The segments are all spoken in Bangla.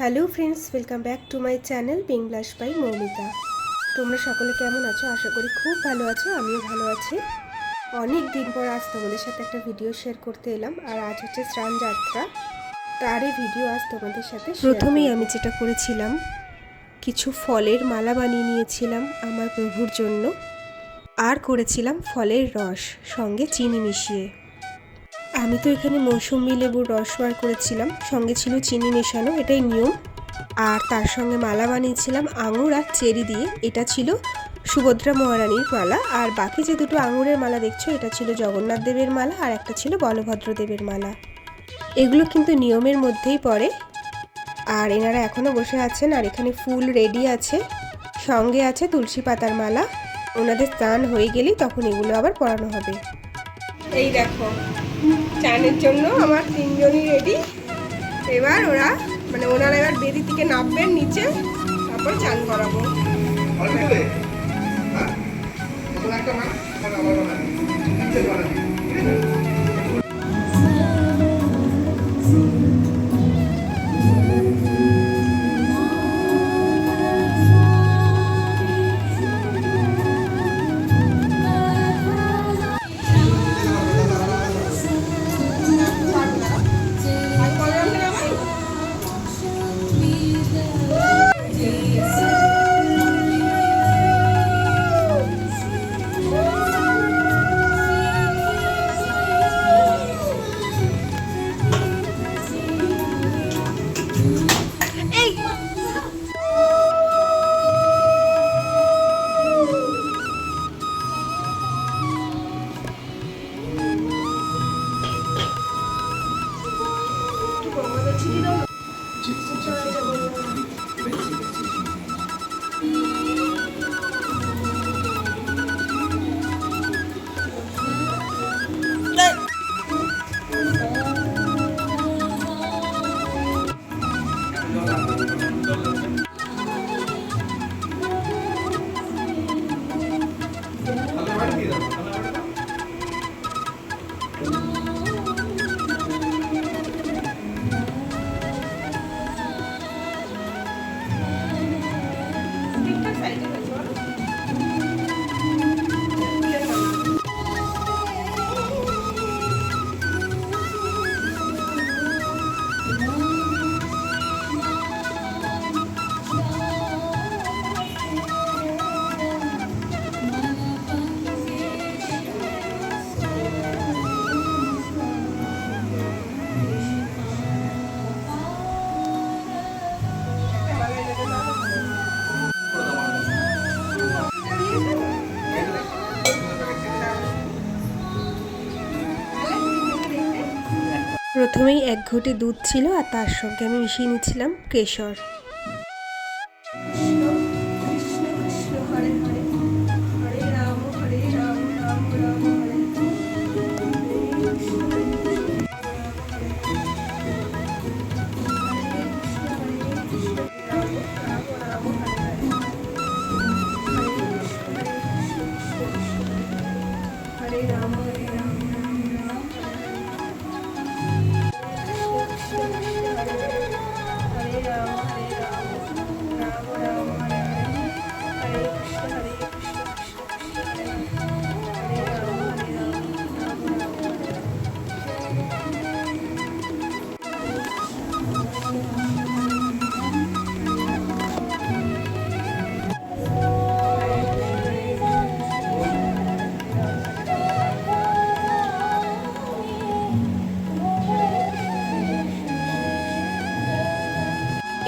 Hello friends welcome back to my channel বেংলাস by Moumita. তোমরা সকলে কেমন আছো? আশা করি খুব ভালো আছো আমিও ভালো আছি। অনেক দিন পর আজ তোমাদের সাথে একটা ভিডিও শেয়ার করতে এলাম আর আজ হচ্ছে স্নান যাত্রা। তারই ভিডিও আজ তোমাদের সাথে প্রথমেই আমি যেটা করেছিলাম কিছু ফলের মালা বানিয়ে নিয়েছিলাম আমার প্রভুর জন্য আর করেছিলাম ফলের রস সঙ্গে চিনি মিশিয়ে। আমি তো এখানে মৌসুমি লেবুর রস বার করেছিলাম। সঙ্গে ছিল চিনি মেশানো, এটাই নিয়ম। আর তার সঙ্গে মালা বানিয়েছিলাম আঙুর আর চেরি দিয়ে। এটা ছিল সুভদ্রা মহারানীর মালা। আর বাকি যে দুটো আঙুরের মালা দেখছ, এটা ছিল জগন্নাথ দেবের মালা আর একটা ছিল বলভদ্র দেবের মালা। এগুলো কিন্তু নিয়মের মধ্যেই পড়ে। আর এনারা এখনও বসে আছেন আর এখানে ফুল রেডি আছে। সঙ্গে আছে তুলসী পাতার মালা। ওনাদের স্নান হয়ে গেলেই তখন এগুলো আবার পরানো হবে। এই দেখো চানের জন্য আমার তিনজনই রেডি এবার ওরা মানে ওনারা এবার বেদি থেকে নামবেন নিচে, তারপর চান করাবো হ্যাঁ একটা প্রথমেই এক ঘটি দুধ ছিল আর তার সঙ্গে আমি মিশিয়ে নিচ্ছিলাম কেশর।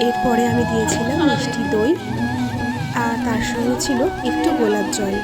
এরপরে আমি দিয়েছিলাম মিষ্টি দই আর তার সঙ্গে ছিল একটু গোলাপ জল।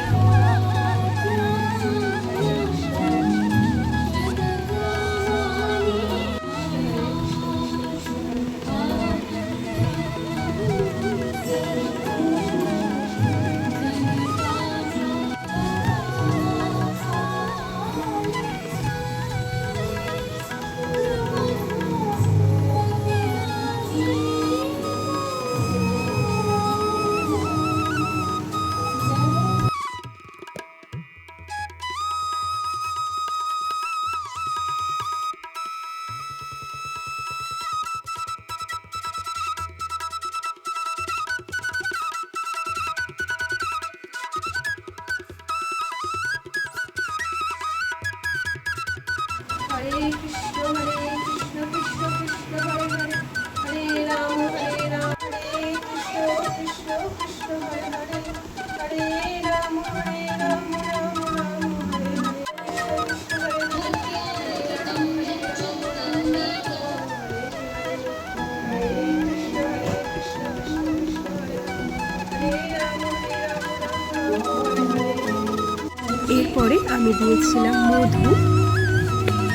এরপরে আমি দিয়েছিলাম মধু।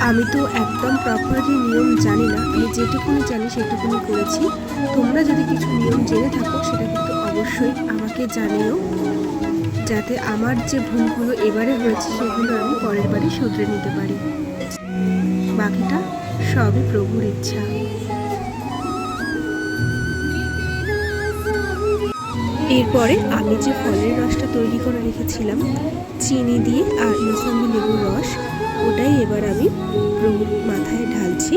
আমি তো একদম প্রপারলি নিয়ম জানি না, আমি যেটুকুনি জানি সেটুকুনি করেছি। তোমরা যদি কিছু নিয়ম জেনে থাকো, সেটা কিন্তু অবশ্যই আমাকে জানিও। যাতে আমার যে ভুলগুলো এবারে হয়েছে, সেগুলো আমি পরের বারে শুধরে নিতে পারি। বাকিটা সবই প্রভুর ইচ্ছা। এরপরে আমি যে ফলের রসটা তৈরি করে রেখেছিলাম, চিনি দিয়ে আর মোসাম্বি লেবুর রস, ওটাই এবার আমি মাথায় ঢালছি।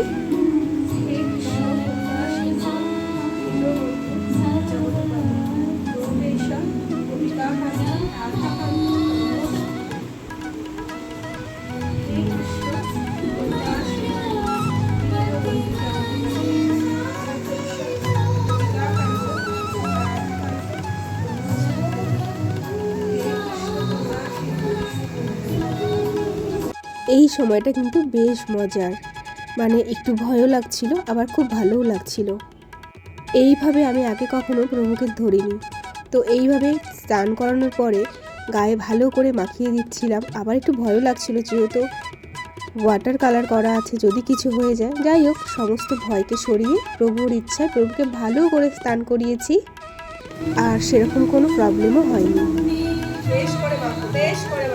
সময়টা কিন্তু বেশ মজার। মানে একটু ভয়ও লাগছিল, আবার খুব ভালোও লাগছিল। এইভাবে আমি আগে কখনো প্রভুকে ধরিনি। তো এইভাবে স্নান করানোর পরে গায়ে ভালো করে মাখিয়ে দিচ্ছিলাম, আবার একটু ভয়ও লাগছিল যেহেতু ওয়াটার কালার করা আছে, যদি কিছু হয়ে যায়। যাই হোক, সমস্ত ভয়কে সরিয়ে প্রভুর ইচ্ছায় প্রভুকে ভালো করে স্নান করিয়েছি, আর সেরকম কোনো প্রবলেমও হয়নি। বেশ করে বেশ করে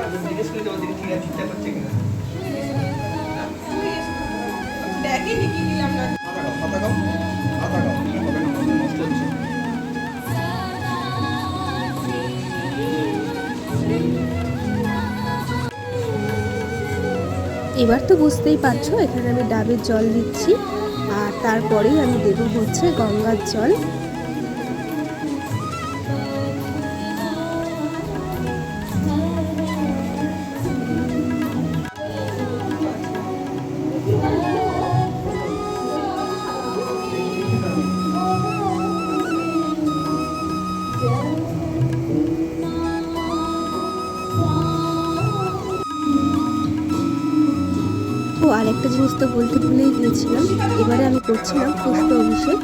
এবার তো বুঝতেই পারছ, এখানে আমি ডাবের জল দিচ্ছি, আর তারপরেই আমি দেবো হচ্ছে গঙ্গার জল। করছিলাম পুষ্প অভিষেক।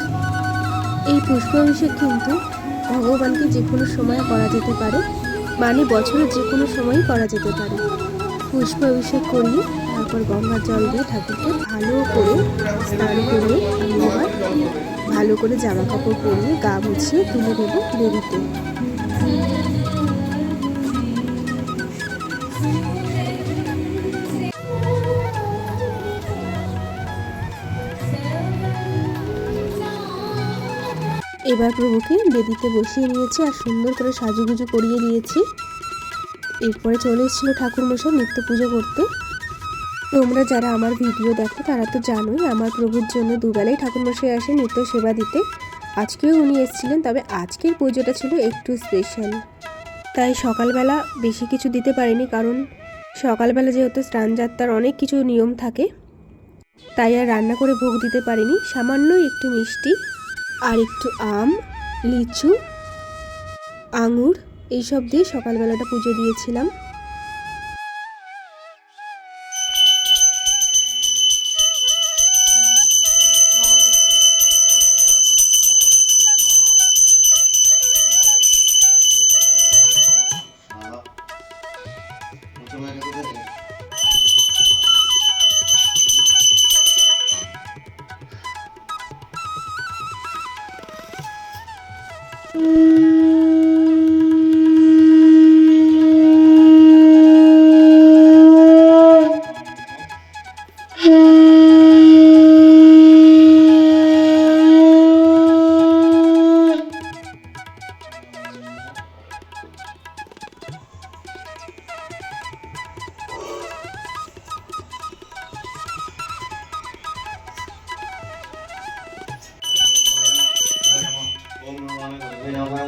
এই পুষ্প অভিষেক কিন্তু ভগবানকে যে কোনো সময় করা যেতে পারে মানে বছরের যে কোনো সময়ই করা যেতে পারে। পুষ্প অভিষেক করিয়ে তারপর গঙ্গার জল দিয়ে ঠাকুরকে ভালো করে স্নান করে আমি ভালো করে জামা কাপড় পরিয়ে গা মুছিয়ে তুলে দেবো বেরিতে এবার প্রভুকে বেদিতে বসিয়ে নিয়েছি আর সুন্দর করে সাজুগুজু করিয়ে দিয়েছি। এরপরে চলে এসেছিল ঠাকুরমশাই নিত্য পুজো করতে। তোমরা যারা আমার ভিডিও দেখো, তারা তো জানোই আমার প্রভুর জন্য দুবেলাই ঠাকুরমশাই আসে নিত্য সেবা দিতে। আজকেও উনি এসেছিলেন, তবে আজকের পুজোটা ছিল একটু স্পেশাল তাই সকালবেলা বেশি কিছু দিতে পারিনি, কারণ সকালবেলা যেহেতু স্নান যাত্রার অনেক কিছু নিয়ম থাকে, তাই আর রান্না করে ভোগ দিতে পারিনি। সামান্যই একটু মিষ্টি। আর একটু আম লিচু আঙুর এইসব দিয়ে সকালবেলাটা পুজো দিয়েছিলাম।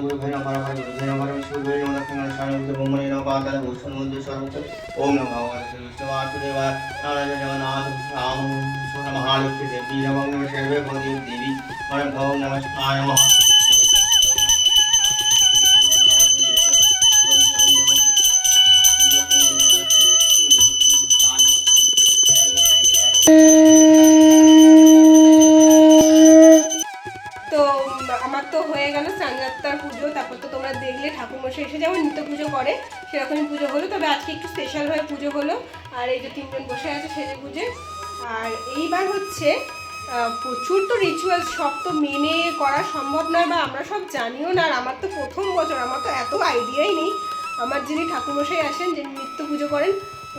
গুরু ভাই নম পরম গুরু ভাই পরম শিব ভাই দক্ষিণ স্বামী বুদ্ধ ব্রহ্মণি নম পাতাল ভূষণ মধ্যে সর্বত ওম নম ভগবান শ্রী বিষ্ণু বাসুদেবা নারায়ণ জগন্নাথ রাম মহালক্ষ্মী দেবী নম ভগবতী দেবী পরম ভব নমস্কার তো হয়ে গেল, স্নানযাত্রার পুজো, তারপর তো তোমরা দেখলে ঠাকুরমশাই এসে যেমন নিত্য পুজো করে, সেরকমই পুজো হলো। তবে আজকে একটু স্পেশালভাবে পুজো হলো, আর এই যে তিনজন বসে আছে সেজে পুজো আর এইবার হচ্ছে প্রচুর তো রিচুয়াল সব তো মেনে করা সম্ভব নয় বা আমরা সব জানিও না, আর আমার তো প্রথম বছর, আমার তো এত আইডিয়াই নেই। আমার যিনি ঠাকুরমশাই আসেন, যিনি নিত্য পুজো করেন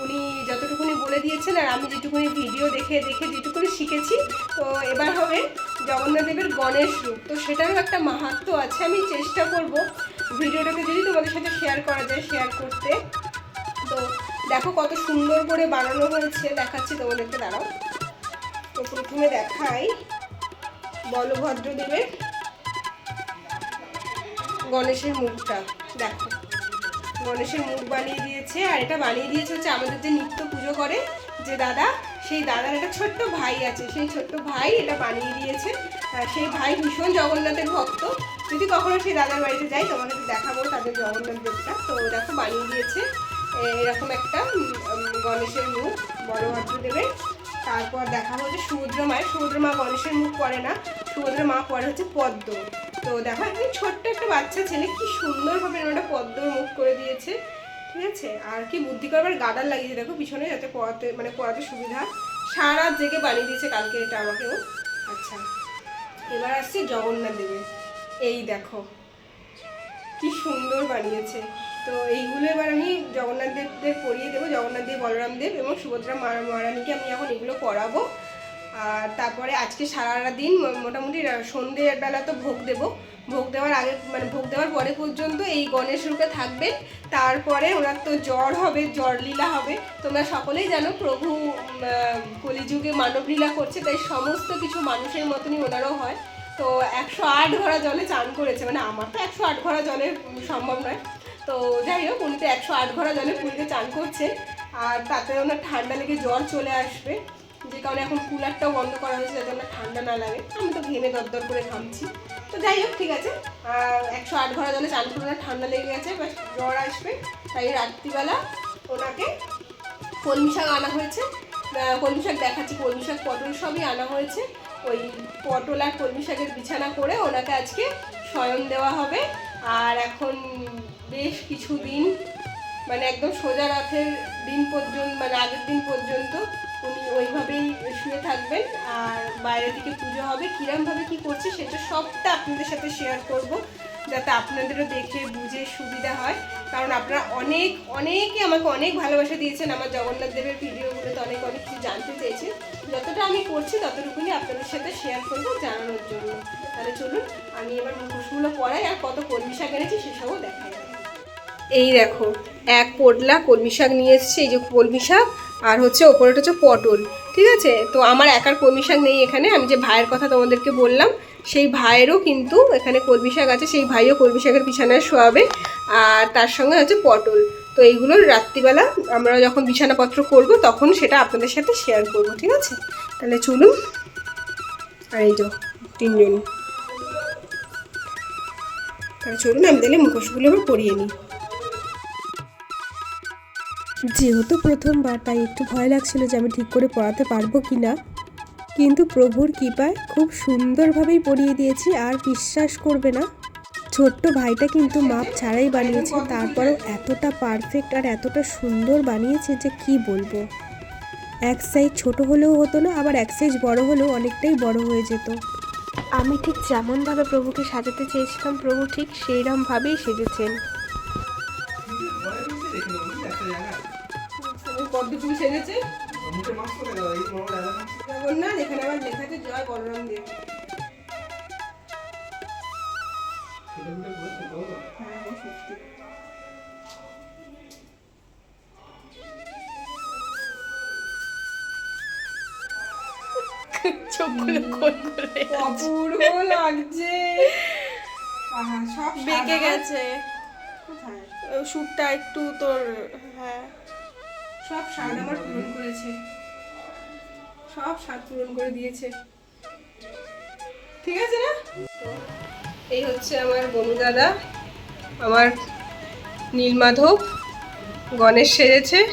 উনি যতটুকুনি বলে দিয়েছেন আর আমি যেটুকুনি ভিডিও দেখে দেখে যেটুকুনি শিখেছি, তো এবার হবে জগন্নাথ দেবের গণেশ রূপ। তো সেটারও একটা মাহাত্ম্য আছে, আমি চেষ্টা করব ভিডিওটাকে যদি তোমাদের সাথে শেয়ার করা যায় শেয়ার করতে। তো দেখো কত সুন্দর করে বানানো হয়েছে, দেখাচ্ছি তোমাদেরকে, দাঁড়াও। তো প্রথমে দেখাই বলভদ্র দেবের গণেশের মুখটা, দেখো। গণেশের মুখ বানিয়ে দিয়েছে, আর এটা বানিয়ে দিয়েছে হচ্ছে আমাদের যে নিত্য পুজো করে যে দাদা, সেই দাদার একটা ছোট্ট ভাই আছে, সেই ছোট্ট ভাই এটা বানিয়ে দিয়েছে। সেই ভাই ভীষণ জগন্নাথের ভক্ত। যদি কখনো সেই দাদার বাড়িতে যাই তোমাদের দেখাবো তাদের জগন্নাথ দেবটা তো দেখো, বানিয়ে দিয়েছে এরকম একটা গণেশের মুখ বড়ভদ্র দেবের তারপর দেখাবো যে সমুদ্র মায়ের সমুদ্র মা গণেশের মুখ পড়ে না সমুদ্র মা পড়ে হচ্ছে পদ্ম। তো দেখো একদম ছোট্ট একটা বাচ্চা ছেলে কি সুন্দরভাবে একটা পদ্মর মুখ করে দিয়েছে, ঠিক আছে? আর কি বুদ্ধি করবার গার্ডার লাগিয়েছে, দেখো, পিছনে যাতে পড়াতে মানে পড়াতে সুবিধা। সারা জেগে বানিয়ে দিয়েছে কালকে এটা আমাকেও। আচ্ছা এবার আসছে জগন্নাথ দেবের। এই দেখো, কি সুন্দর বানিয়েছে। তো এইগুলো এবার আমি জগন্নাথ দেবদের পরিয়ে দেবো, জগন্নাথ দেব, বলরাম দেব এবং সুভদ্রা মহারানীকে আমি এখন এগুলো পরাবো আর তারপরে আজকে সারা দিন মোটামুটি রা- সন্ধ্যের বেলা তো ভোগ দেব। ভোগ দেওয়ার আগে মানে ভোগ দেওয়ার পরে পর্যন্ত এই গণেশ রূপে থাকবেন তারপরে ওনার তো জ্বর হবে, জ্বর লীলা হবে। তোমরা সকলেই জানো প্রভু কলিযুগে মানব লীলা করছে, তাই সমস্ত কিছু মানুষের মতনই ওনারও হয়। তো একশো আট ঘোড়া জলে চান করেছে মানে আমার তো একশো আট ঘোড়া জলে সম্ভব নয়। তো যাই হোক, উনি তো একশো আট ঘোড়া জলে পুরীতে চান করছে। আর তাতে ওনার ঠান্ডা লেগে জ্বর চলে আসবে। যে কারণে এখন কুলারটাও বন্ধ করা হয়েছে, যাতে ওনার ঠান্ডা না লাগে। আমি তো ঘেমে দরদর করে ঘামছি। তো যাই হোক, ঠিক আছে। একশো আট ঘোড়া জলে চান করে ঠান্ডা লেগে গেছে জ্বর আসবে। তাই রাত্রিবেলা ওনাকে কলমি শাক আনা হয়েছে। কলমি শাক দেখাচ্ছি, কলমি শাক, পটল সবই আনা হয়েছে। ওই পটল আর কলমি শাকের বিছানা করে ওনাকে আজকে শয়ন দেওয়া হবে। আর এখন বেশ কিছুদিন মানে একদম সোজা রাতের দিন পর্যন্ত মানে আগের দিন পর্যন্ত উনি ওইভাবেই শুয়ে থাকবেন। আর বাইরের দিকে পুজো হবে। কিরমভাবে কি করছে সেটা সবটা আপনাদের সাথে শেয়ার করব, যাতে আপনাদেরও দেখে বুঝে সুবিধা হয়। কারণ আপনারা অনেক, অনেকে আমাকে অনেক ভালোবাসা দিয়েছেন আমার জগন্নাথ দেবের ভিডিওগুলোতে অনেক অনেক কিছু জানতে চেয়েছেন। যতটা আমি করছি ততটুকুনি আপনাদের সাথে শেয়ার করব, জানানোর জন্য। তাহলে চলুন, আমি এবার মুখোশগুলো পরাই, আর কত কলমি শাক এনেছি সেসবও দেখাই। এই দেখো, এক পোটলা কলমি শাক নিয়ে এসেছি। এই যে কলমি শাক আর হচ্ছে ওপরেটা হচ্ছে পটল, ঠিক আছে? তো আমার একার কলমি শাক নেই এখানে। আমি যে ভাইয়ের কথা তোমাদেরকে বললাম, সেই ভাইয়েরও কিন্তু এখানে কলমি শাক আছে, সেই ভাইও কলমি শাকের বিছানায় শোয়াবে। আর তার সঙ্গে হচ্ছে পটল। তো এইগুলো রাত্রিবেলা আমরা যখন বিছানাপত্র করব, তখন সেটা আপনাদের সাথে শেয়ার করব, ঠিক আছে? তাহলে চলুন। আর এই তিনজন। তাহলে চলুন, আমি তাহলে মুখোশগুলো এবার পরিয়ে নিই। যেহেতু প্রথমবার, তাই একটু ভয় লাগছিল যে আমি ঠিক করে পড়াতে পারব কি না। কিন্তু প্রভুর কৃপায় খুব সুন্দরভাবেই পড়িয়ে দিয়েছি, আর বিশ্বাস করবে না। ছোট্ট ভাইটা কিন্তু মাপ ছাড়াই বানিয়েছে, তারপরেও এতটা পারফেক্ট আর এতটা সুন্দর বানিয়েছে যে কি বলব। এক সাইজ ছোট হলেও হতো না, আবার এক সাইজ বড় হলেও অনেকটাই বড় হয়ে যেত। আমি ঠিক যেমনভাবে প্রভুকে সাজাতে চেয়েছিলাম, প্রভু ঠিক সেইরকমভাবেই সেজেছেন। পদ্মফুল সেজেছে। মুখে মাস্ক করে দাও, এই বড় বড় এলাকা। জগন্নাথ এখানে আবার লেখা আছে জয় বলরাম দেব। চোখগুলো করে অপূর্ব লাগছে। সব বেঁকে গেছে। কোথায়? সুটটা একটু তোর হ্যাঁ। সব স্বাদ আমার পূরণ করেছে। সব স্বাদ পূরণ করে দিয়েছে। ঠিক আছে না? এই হচ্ছে আমার বনু দাদা। আমার নীলমাধব। গণেশ সেজেছে।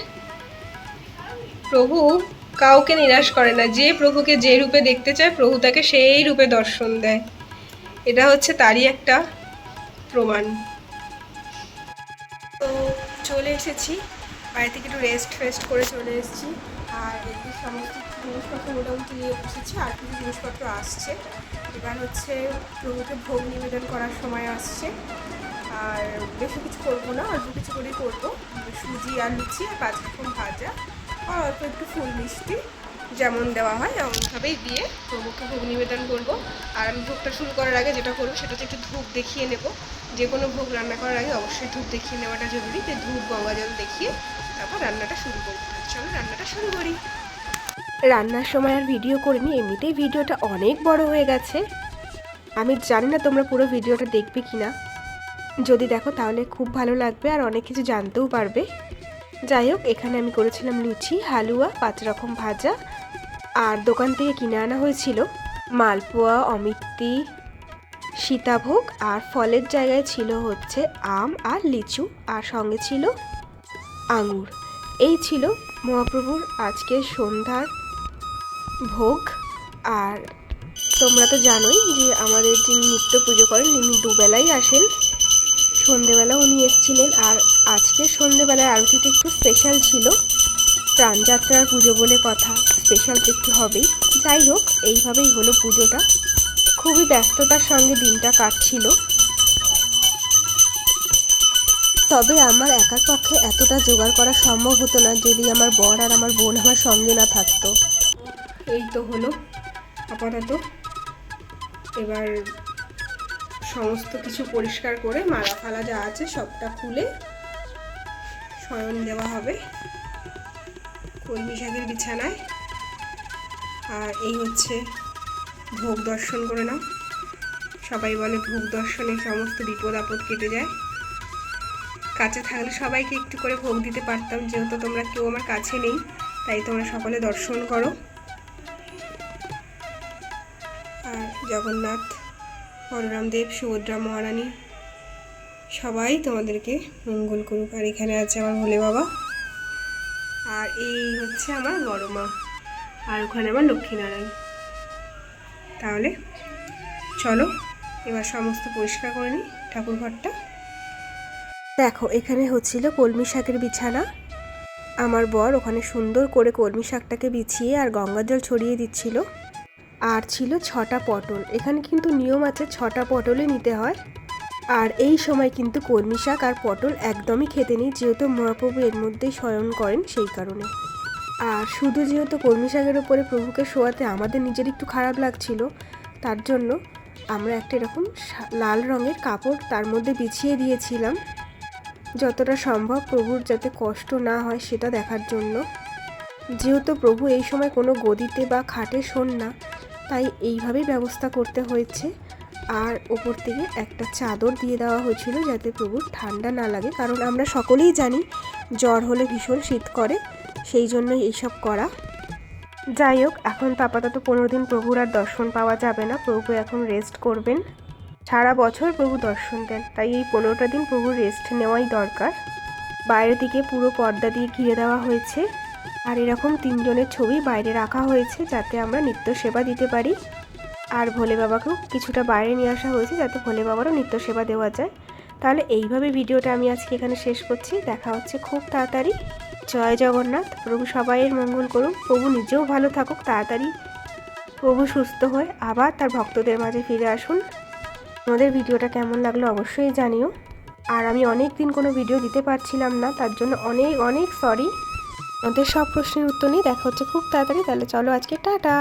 প্রভু কাউকে নিরাশ করে না। যে প্রভুকে যে রূপে দেখতে চায়, প্রভু তাকে সেই রূপে দর্শন দেয়। এটা হচ্ছে তারই একটা প্রমাণ। তো চলে এসেছি। বাড়ি থেকে একটু রেস্ট ফেস্ট করে চলে এসেছি। আর এদিকে সমস্ত জিনিসপত্র মোটামুটি নিয়ে বসেছি, আর কিছু জিনিসপত্র আসছে। এবার হচ্ছে প্রভুকে ভোগ নিবেদন করার সময় আসছে। আর বেশি কিছু করব না, অল্প কিছু করেই করব। সুজি আর লুচি আর পাঁচ রকম ভাজা, আর অল্প একটু ফুল মিষ্টি যেমন দেওয়া হয়, এমনভাবেই দিয়ে প্রভুকে ভোগ নিবেদন করব। আর আমি ভোগটা শুরু করার আগে যেটা করব সেটা হচ্ছে একটু ধূপ দেখিয়ে নেব। যে কোনো ভোগ রান্না করার আগে অবশ্যই ধূপ দেখিয়ে নেওয়াটা জরুরি। যে ধূপ, গঙ্গা জল দেখিয়ে তারপর রান্নাটা শুরু করব। চলো রান্নাটা শুরু করি। রান্নার সময় আর ভিডিও করিনি এমনিতেই ভিডিওটা অনেক বড় হয়ে গেছে। আমি জানি না তোমরা পুরো ভিডিওটা দেখবে কি না যদি দেখো তাহলে খুব ভালো লাগবে আর অনেক কিছু জানতেও পারবে। যাই হোক, এখানে আমি করেছিলাম লুচি, হালুয়া, পাঁচ রকম ভাজা। আর দোকান থেকে কিনে আনা হয়েছিল মালপোয়া, অমিত্তি, সীতাভোগ, আর ফলের জায়গায় ছিল হচ্ছে আম আর লিচু, আর সঙ্গে ছিল আঙুর। এই ছিল মহাপ্রভুর আজকের সন্ধ্যার ভোগ। আর তোমরা তো জানোই যে আমাদের যিনি নিত্য পুজো করেন, তিনি দুবেলাই আসেন। সন্ধেবেলা উনি এসেছিলেন আর আজকে সন্ধেবেলার আরতিটা একটু স্পেশাল ছিল। প্রাণযাত্রার পুজো বলে কথা স্পেশাল তো একটু হবেই। যাই হোক, এইভাবেই হলো পুজোটা। খুবই ব্যস্ততার সঙ্গে দিনটা কাটছিল। তবে আমার একার পক্ষে এতটা জোগাড় করা সম্ভব হতো না যদি আমার বর আর আমার বোন আমার সঙ্গে না থাকতো। এই তো হলো, আপাতত। এবার সমস্ত কিছু পরিষ্কার করে মালা ফালা যা আছে সবটা খুলে শয়ন দেওয়া হবে কলমি শাকের বিছানায়। আর এই হচ্ছে ভোগ দর্শন করে নাও। সবাই বলে ভোগ দর্শনে সমস্ত বিপদ আপদ কেটে যায়। কাছে থাকলে সবাইকে একটু করে ভোগ দিতে পারতাম, যেহেতু তোমরা কেউ আমার কাছে নেই, তাই তোমরা সকলে দর্শন করো। আর জগন্নাথ বলরাম দেব, সুভদ্রা মহারানী। সবাই তোমাদেরকে মঙ্গল করুক। আর এখানে আছে আমার ভোলে বাবা। আর এই হচ্ছে আমার বড় মা। আর ওখানে আমার লক্ষ্মীনারায়ণ। তাহলে চলো, এবার সমস্ত পরিষ্কার করে নিই ঠাকুর ঘরটা। দেখো, এখানে হচ্ছিল কলমি শাকের বিছানা। আমার বর ওখানে সুন্দর করে কলমি শাকটাকে বিছিয়ে আর গঙ্গা জল ছড়িয়ে দিচ্ছিল। আর ছিল ছটা পটল। এখানে কিন্তু নিয়ম আছে, ছটা পটলই নিতে হয়। আর এই সময় কিন্তু কলমি শাক আর পটল একদমই খেতে নেই, যেহেতু মহাপ্রভু এর মধ্যেই শয়ন করেন সেই কারণে। আর শুধু যেহেতু কলমি শাকের উপরে প্রভুকে শোয়াতে আমাদের নিজের একটু খারাপ লাগছিল, তার জন্য আমরা একটা এরকম লাল রঙের কাপড় তার মধ্যে বিছিয়ে দিয়েছিলাম। যতটা সম্ভব প্রভুর যাতে কষ্ট না হয় সেটা দেখার জন্য। যেহেতু প্রভু এই সময় কোনো গদিতে বা খাটে শোন না তাই এইভাবেই ব্যবস্থা করতে হয়েছে। আর ওপর থেকে একটা চাদর দিয়ে দেওয়া হয়েছিল যাতে প্রভুর ঠান্ডা না লাগে। কারণ আমরা সকলেই জানি জ্বর হলে ভীষণ শীত করে, সেই জন্যই এইসব করা। যাই হোক, এখন তো আপাতত পনেরো দিন প্রভুর আর দর্শন পাওয়া যাবে না। প্রভু এখন রেস্ট করবেন। সারা বছর প্রভু দর্শন দেন, তাই এই পনেরোটা দিন প্রভুর রেস্ট নেওয়াই দরকার। বাইরের দিকে পুরো পর্দা দিয়ে ঘিরে দেওয়া হয়েছে। আর এরকম তিনজনের ছবি বাইরে রাখা হয়েছে যাতে আমরা নিত্য সেবা দিতে পারি। আর ভোলে বাবাকেও কিছুটা বাইরে নিয়ে আসা হয়েছে যাতে ভোলে বাবারও নিত্য সেবা দেওয়া যায়। তাহলে এইভাবে ভিডিওটা আমি আজকে এখানে শেষ করছি। দেখা হচ্ছে খুব তাড়াতাড়ি। জয় জগন্নাথ। প্রভু সবাইয়ের মঙ্গল করুন প্রভু নিজেও ভালো থাকুক। তাড়াতাড়ি প্রভু সুস্থ হয়ে। আবার তার ভক্তদের মাঝে ফিরে আসুন। আমাদের ভিডিওটা কেমন লাগল অবশ্যই জানিও। আর আমি অনেক দিন কোনো ভিডিও দিতে পারছিলাম না। তার জন্য অনেক অনেক সরি আমাদের সব প্রশ্নের উত্তর নিয়ে দেখা হচ্ছে খুব তাড়াতাড়ি। তাহলে চলো আজকে টাটা।